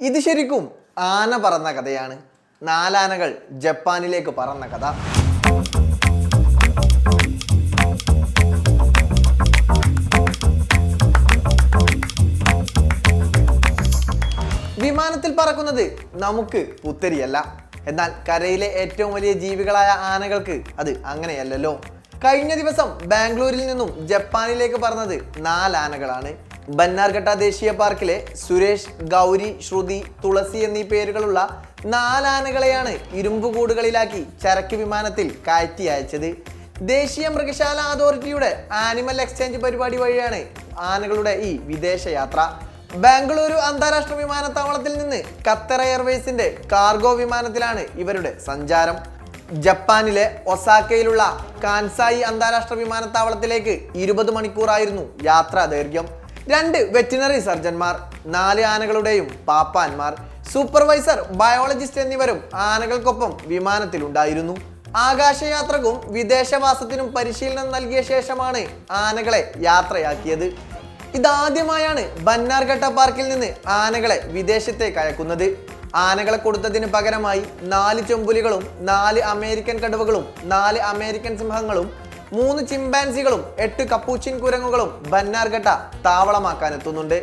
ഇത് ശരിക്കും ആന പറന്ന കഥയാണ്. നാലാനകൾ ജപ്പാനിലേക്ക് പറന്ന കഥ. വിമാനത്തിൽ പറക്കുന്നത് നമുക്ക് പുത്തരിയല്ല. എന്നാൽ കരയിലെ ഏറ്റവും വലിയ ജീവികളായ ആനകൾക്ക് അത് അങ്ങനെയല്ലല്ലോ. കഴിഞ്ഞ ദിവസം ബാംഗ്ലൂരിൽ നിന്നും ജപ്പാനിലേക്ക് പറന്നത് നാലാനകളാണ്. ബന്നാർഘട്ട ദേശീയ പാർക്കിലെ സുരേഷ് ഗൗരി ശ്രുതി തുളസി എന്നീ പേരുകളുള്ള നാലാനകളെയാണ് ഇരുമ്പുകൂടുകളിലാക്കി ചരക്ക് വിമാനത്തിൽ കയറ്റി അയച്ചത്. ദേശീയ മൃഗശാല അതോറിറ്റിയുടെ ആനിമൽ എക്സ്ചേഞ്ച് പരിപാടി വഴിയാണ് ആനകളുടെ ഈ വിദേശ യാത്ര. ബാംഗ്ലൂരു അന്താരാഷ്ട്ര വിമാനത്താവളത്തിൽ നിന്ന് ഖത്തർ എയർവേസിന്റെ കാർഗോ വിമാനത്തിലാണ് ഇവരുടെ സഞ്ചാരം. ജപ്പാനിലെ ഒസാക്കയിലുള്ള കാൻസായി അന്താരാഷ്ട്ര വിമാനത്താവളത്തിലേക്ക് ഇരുപത് മണിക്കൂറായിരുന്നു യാത്രാ ദൈർഘ്യം രണ്ട് വെറ്റിനറി സർജന്മാർ നാല് ആനകളുടെയും പാപ്പാന്മാർ സൂപ്പർവൈസർ ബയോളജിസ്റ്റ് എന്നിവരും ആനകൾക്കൊപ്പം വിമാനത്തിലുണ്ടായിരുന്നു. ആകാശയാത്രക്കും വിദേശവാസത്തിനും പരിശീലനം നൽകിയ ശേഷമാണ് ആനകളെ യാത്രയാക്കിയത്. ഇതാദ്യമായാണ് ബന്നാർഘട്ട പാർക്കിൽ നിന്ന് ആനകളെ വിദേശത്തേക്ക് അയക്കുന്നത്. ആനകളെ കൊടുത്തതിന് പകരമായി നാല് ചെമ്പുലികളും നാല് അമേരിക്കൻ കടുവകളും നാല് അമേരിക്കൻ സിംഹങ്ങളും മൂന്ന് ചിമ്പാൻസികളും എട്ട് കപ്പൂച്ചിൻ കുരങ്ങുകളും ബന്നാർഘട്ട താവളമാക്കാൻ എത്തുന്നുണ്ട്